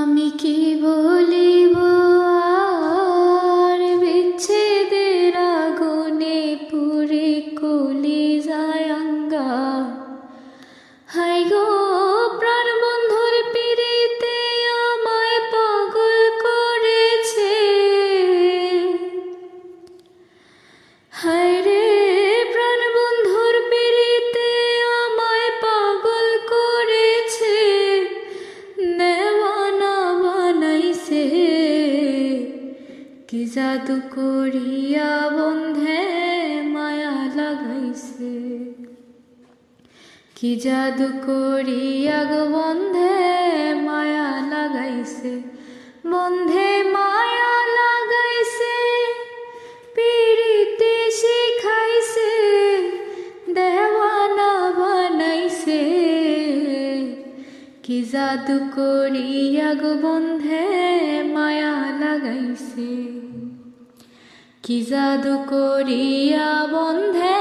আমি কি বলিব? আর বিচ্ছেদের আগুনে পুরে কলি যায় আঙ্গা। হাই গো প্রাণ পাগল করেছে। হায় কি জাদু করিয়া বন্ধে মায়া লাগাইছে? কি জাদু করিয়া গো বন্ধে মায়া লাগাইছে? বন্ধে মায়া লাগাইছে, পিড়িতে শিখাইছে, দেওয়ানা বানাইছে। কি জাদু করিয়া গো বন্ধে মায়া লাগাইছে। কি জাদু করিয়া বন্ধে